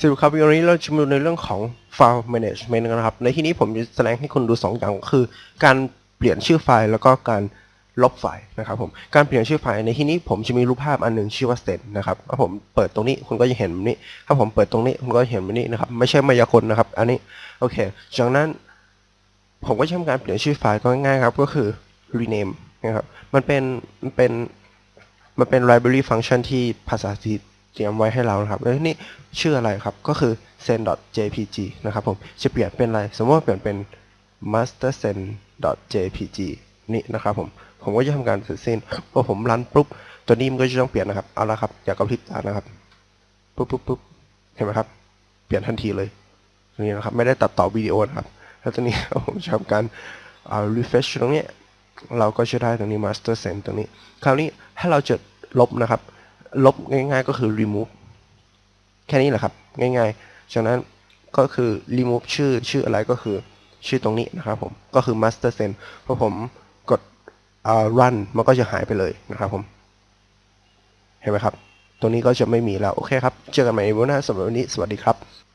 สวัสดีครับวันนี้เราจะมาดูในเรื่องของ file management นะครับ ในที่นี้ผมจะแสดงให้คุณดู 2 อย่างก็คือ การเปลี่ยนชื่อไฟล์แล้วก็การลบไฟล์นะครับผม การเปลี่ยนชื่อไฟล์ในที่นี้ผมจะมีรูปภาพอันหนึ่งชื่อว่า send นะครับ ถ้าผมเปิดตรงนี้คุณก็จะเห็นแบบนี้ ถ้าผมเปิดตรงนี้คุณก็จะเห็นแบบนี้นะครับ ไม่ใช่มายากลนะครับ อันนี้ โอเค จากนั้น ผมก็จะทำการเปลี่ยนชื่อไฟล์ก็ง่ายๆครับ ก็คือ rename นะครับ มันเป็น มันเป็น มันเป็น library function ที่ภาษา C ตรียมไว้ให้เรานะครับแล้วนี่ชื่ออะไรครับก็คือ send.jpg นะครับผมจะเปลี่ยนเป็นอะไร สมมติว่าเปลี่ยนเป็น master send.jpg นี่นะครับผมผมก็จะทำการเสร็จสิ้นพอผมรันปุ๊บตัวนี้มันก็จะต้องเปลี่ยนนะครับเอาละครับอย่ากระพริบตานะครับปุ๊บปุ๊บปุ๊บเห็นไหมครับ เปลี่ยนทันทีเลยตรงนี่นะครับไม่ได้ตัดต่อวิดีโอนะครับแล้วตอนนี้ผมจะทำการอ่า refresh ตรงนี้เราก็จะได้ตรงนี้ master send ตรงนี้ คราวนี้ถ้าเราจะลบนะครับ ลบง่าย ๆ ก็คือ remove แค่นี้แหละครับ ง่ายๆ ฉะนั้นก็คือ remove ชื่อชื่ออะไรก็คือชื่อตรงนี้นะครับผม ก็คือ master send พอผมกด run มันก็จะหายไปเลยนะครับผม เห็นไหมครับ ตรงนี้ก็จะไม่มีแล้ว โอเคครับ เจอกันใหม่ในวันหน้าสำหรับวันนี้ สวัสดีครับ